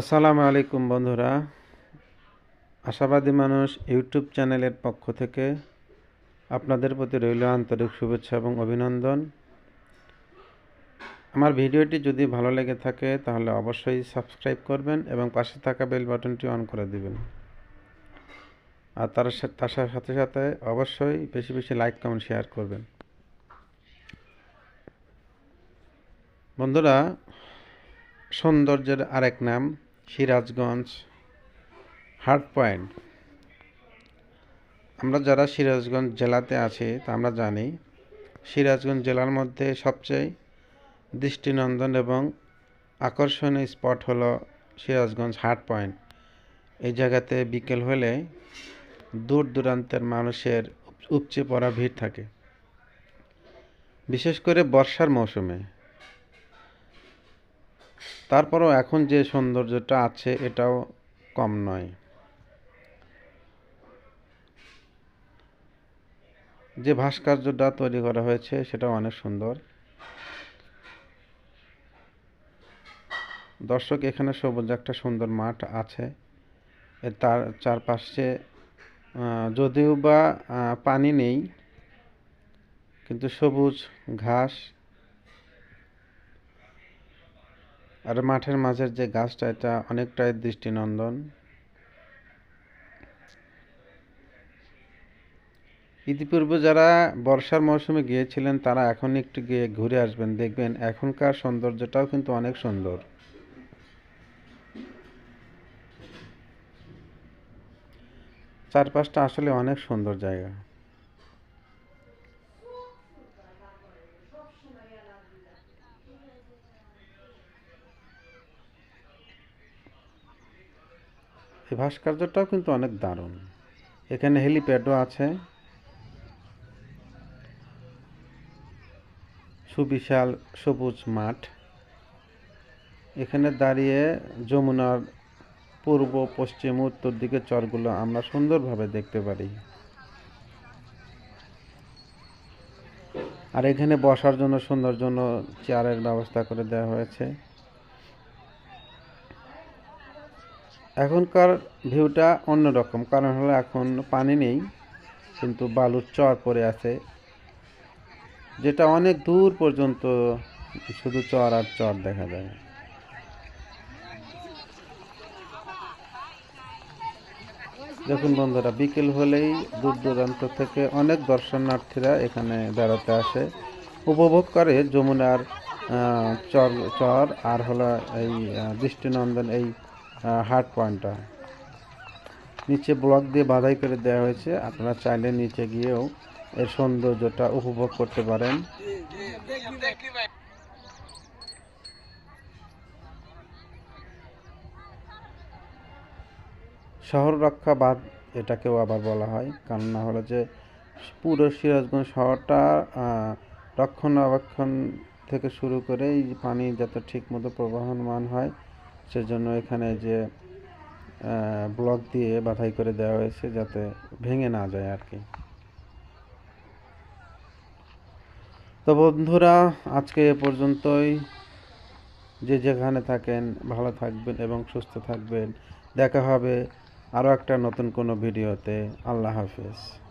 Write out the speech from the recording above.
আসসালামু আলাইকুম বন্ধুরা। আশাবাদী মানুষ ইউটিউব চ্যানেলের পক্ষ থেকে আপনাদের প্রতি রইল আন্তরিক শুভেচ্ছা এবং অভিনন্দন। আমার ভিডিওটি যদি ভালো লেগে থাকে তাহলে অবশ্যই সাবস্ক্রাইব করবেন এবং পাশে থাকা বেল বাটনটি অন করে দিবেন। আর তার তার সাথে সাথে অবশ্যই বেশি বেশি লাইক, কমেন্ট, শেয়ার করবেন। বন্ধুরা, সৌন্দর্যের আরেক নাম সিরাজগঞ্জ, হার্ট পয়েন্ট। আমরা যারা সিরাজগঞ্জ জেলাতে আছি, তা আমরা জানি, সিরাজগঞ্জ জেলার মধ্যে সবচেয়ে দৃষ্টিনন্দন এবং আকর্ষণীয় স্পট হলো সিরাজগঞ্জ হার্ট পয়েন্ট। এই জায়গাতে বিকেল হলে দূর দূরান্তের মানুষের উপ- উপচে পড়া ভিড় থাকে। বিশেষ করে বর্ষার মৌসুমে। তারপরও এখন যে সৌন্দর্যটা আছে, এটাও কম নয়। যে ভাস্কর্যটা তৈরি করা হয়েছে, সেটাও অনেক সুন্দর। দর্শক, এখানে সবুজ একটা সুন্দর মাঠ আছে। তার চারপাশে যদিও বা পানি নেই, কিন্তু সবুজ ঘাস আর মাঠের মাঝের যে গাছটা, এটা অনেকটাই দৃষ্টিনন্দন। ইতিপূর্বে যারা বর্ষার মৌসুমে গিয়েছিলেন, তারা এখন একটু গিয়ে ঘুরে আসবেন। দেখবেন এখনকার সৌন্দর্যটাও কিন্তু অনেক সুন্দর। চারপাশটা আসলে অনেক সুন্দর জায়গা। এই ভাস্কর্যটাও কিন্তু অনেক দারুণ। এখানে হেলিপ্যাডও আছে। সুবিশাল সবুজ মাঠ। এখানে দাঁড়িয়ে যমুনার পূর্ব, পশ্চিম, উত্তর দিকে চরগুলো আমরা সুন্দরভাবে দেখতে পারি। আর এখানে বসার জন্য, সুন্দর জন্য চেয়ারের ব্যবস্থা করে দেওয়া হয়েছে। এখনকার ভিউটা অন্যরকম, কারণ হলো এখন পানি নেই, কিন্তু বালুর চর পড়ে আছে। যেটা অনেক দূর পর্যন্ত শুধু চর আর চর দেখা যায়। দেখুন বন্ধুরা, বিকেল হলেই দূর দূরান্ত থেকে অনেক দর্শনার্থীরা এখানে বেড়াতে আসে। উপভোগ করে যমুনার চর চর আর হলো এই দৃষ্টিনন্দন, এই হার্ট পয়েন্টটা নিচে ব্লক দিয়ে বাধাই করে দেওয়া হয়েছে। আপনারা চাইলে নিচে গিয়েও এর সৌন্দর্যটা উপভোগ করতে পারেন। শহর রক্ষা বাঁধ এটাকেও আবার বলা হয়। কারণ না হলো যে পুরো সিরাজগঞ্জ শহরটা রক্ষণাবেক্ষণ থেকে শুরু করে এই পানি যাতে ঠিক মতো প্রবাহমান হয় সেজন্য এখানে যে ব্লক দিয়ে বাধাই করে দেওয়া হয়েছে যাতে ভেঙে না যায় আর কি। তো বন্ধুরা, আজকে এ পর্যন্তই। যে যেখানে থাকেন, ভালো থাকবেন এবং সুস্থ থাকবেন। দেখা হবে আরও একটা নতুন কোনো ভিডিওতে। আল্লাহ হাফেজ।